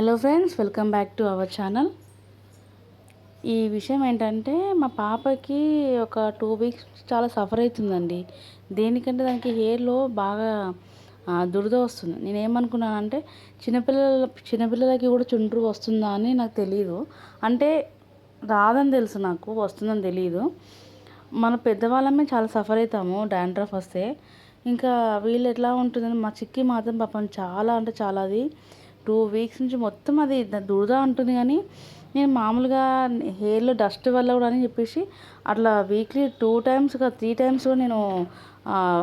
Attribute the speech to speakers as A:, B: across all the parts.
A: Hello friends welcome back to our channel. ఈ విషయం ఏంటంటే మా పాపకి ఒక టూ వీక్స్ చాలా సఫర్ అవుతుందండి. దేనికంటే దానికి హెయిర్లో బాగా దురద వస్తుంది. నేను ఏమనుకున్నానంటే చిన్నపిల్లల చిన్నపిల్లలకి కూడా చుండ్రు వస్తుందా అని నాకు తెలియదు అంటే రాదని తెలుసు నాకు వస్తుందని తెలియదు మన పెద్దవాళ్ళమే చాలా సఫర్ అవుతాము డాండ్రఫ్ వస్తే. ఇంకా వీళ్ళు ఎట్లా ఉంటుందని మా చిక్కి మాత్రం పాపం చాలా అంటే చాలా అది టూ వీక్స్ నుంచి మొత్తం అది ద- దురద ఉంటుంది కానీ నేను మామూలుగా హెయిర్లో డస్ట్ వల్ల కూడా అని చెప్పేసి అట్లా weekly two times three times నేను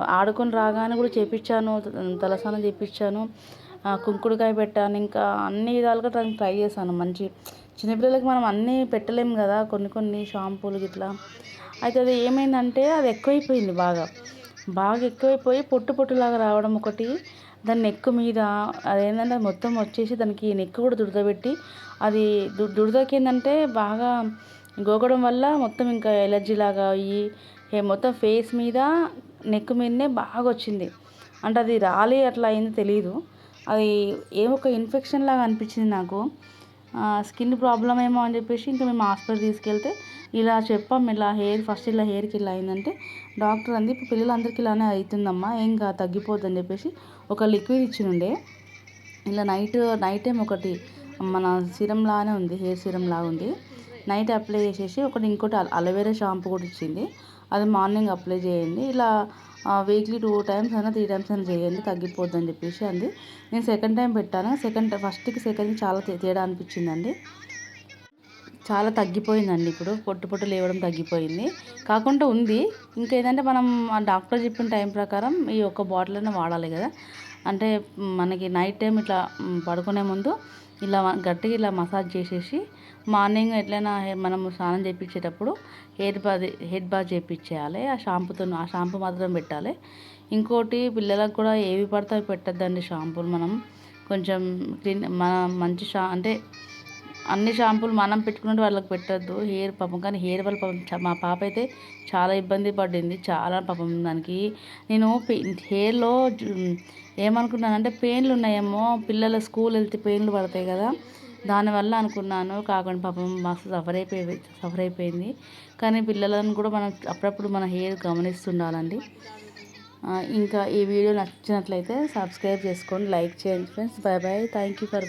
A: ఆడుకొని రాగానే కూడా చేపించాను తలస్నానం చేపించాను కుంకుడుకాయ పెట్టాను ఇంకా అన్ని విధాలుగా దానికి ట్రై చేశాను మంచి. చిన్నపిల్లలకి మనం అన్నీ పెట్టలేము కదా కొన్ని కొన్ని షాంపూలు గిట్లా. అయితే అది ఏమైందంటే అది ఎక్కువైపోయింది బాగా. బాగా ఎక్కువైపోయి పొట్టు పొట్టులాగా రావడం ఒకటి. దాని నెక్ మీద అదేంటంటే అది మొత్తం వచ్చేసి దానికి నెక్ కూడా దురదబెట్టి అది దు ఏంటంటే బాగా గోకడం వల్ల మొత్తం ఇంకా ఎలర్జీ లాగా అయ్యి మొత్తం ఫేస్ మీద నెక్ మీదనే బాగా వచ్చింది. అంటే అది రాలి అట్లా అయింది తెలియదు అది ఏమొక ఇన్ఫెక్షన్ లాగా అనిపించింది నాకు. స్కిన్ ప్రాబ్లం ఏమో అని చెప్పేసి ఇంకా మేము హాస్పిటల్ తీసుకెళ్తే ఇలా చెప్పాం ఇలా హెయిర్ ఫస్ట్ ఇలా హెయిర్కి ఇలా అయిందంటే డాక్టర్ అంది ఇప్పుడు పిల్లలందరికీ ఇలానే అవుతుందమ్మా ఏం కా తగ్గిపోద్దని చెప్పేసి ఒక లిక్విడ్ ఇచ్చినుండే ఇలా నైట్ నైట్ టైం ఒకటి మన సిరం లానే ఉంది హెయిర్ సిరం లాగా ఉంది నైట్ అప్లై చేసేసి ఒకటి ఇంకోటి అలోవెరా షాంపూ కూడా ఇచ్చింది. అది మార్నింగ్ అప్లై చేయండి. ఇలా వీక్లీ టూ టైమ్స్ అయినా త్రీ టైమ్స్ అయినా చేయండి తగ్గిపోద్దని చెప్పేసి అంది. నేను సెకండ్ టైం పెట్టాను. సెకండ్ ఫస్ట్కి సెకండ్ చాలా తేడా అనిపించిందండి. చాలా తగ్గిపోయిందండి ఇప్పుడు. పొట్టు పొట్టు లేవడం తగ్గిపోయింది. కాకుండా ఉంది. ఇంకా ఏంటంటే మనం ఆ డాక్టర్ చెప్పిన టైం ప్రకారం ఈ ఒక్క బాటిల్ అయినా వాడాలి కదా. అంటే మనకి నైట్ టైం ఇట్లా పడుకునే ముందు ఇలా గట్టిగా ఇలా మసాజ్ చేసేసి మార్నింగ్ ఎట్లయినా మనము మనం స్నానం చేయించేటప్పుడు హెయిర్ బాత్ హెడ్ బాత్ చేయించేయాలి ఆ షాంపూతో ఆ షాంపూ మాత్రం పెట్టాలి. ఇంకోటి పిల్లలకు కూడా ఏవి పడితే అవి పెట్టద్దండి షాంపూలు మనం. కొంచెం క్లీన్ మన మంచి షా అంటే అన్ని షాంపూలు మనం పెట్టుకున్నట్టు వాళ్ళకి పెట్టద్దు. హెయిర్ పాపం. కానీ హెయిర్ వల్ల పాపం మా పాప అయితే చాలా ఇబ్బంది పడింది. చాలా పాపం దానికి. నేను హెయిర్లో ఏమనుకున్నానంటే పెయిన్లు ఉన్నాయేమో. పిల్లల స్కూల్ వెళ్తే పెయిన్లు పడతాయి కదా. దానివల్ల అనుకున్నాను. కాకుండా పాపం మస్తు సఫర్ అయిపోయి సఫర్ అయిపోయింది. కానీ పిల్లలను కూడా మనం అప్పుడప్పుడు మన హెయిర్ గమనిస్తుండాలండి. ఇంకా ఈ వీడియో నచ్చినట్లయితే సబ్స్క్రైబ్ చేసుకోండి. లైక్ చేయండి friends. Bye bye. Thank you for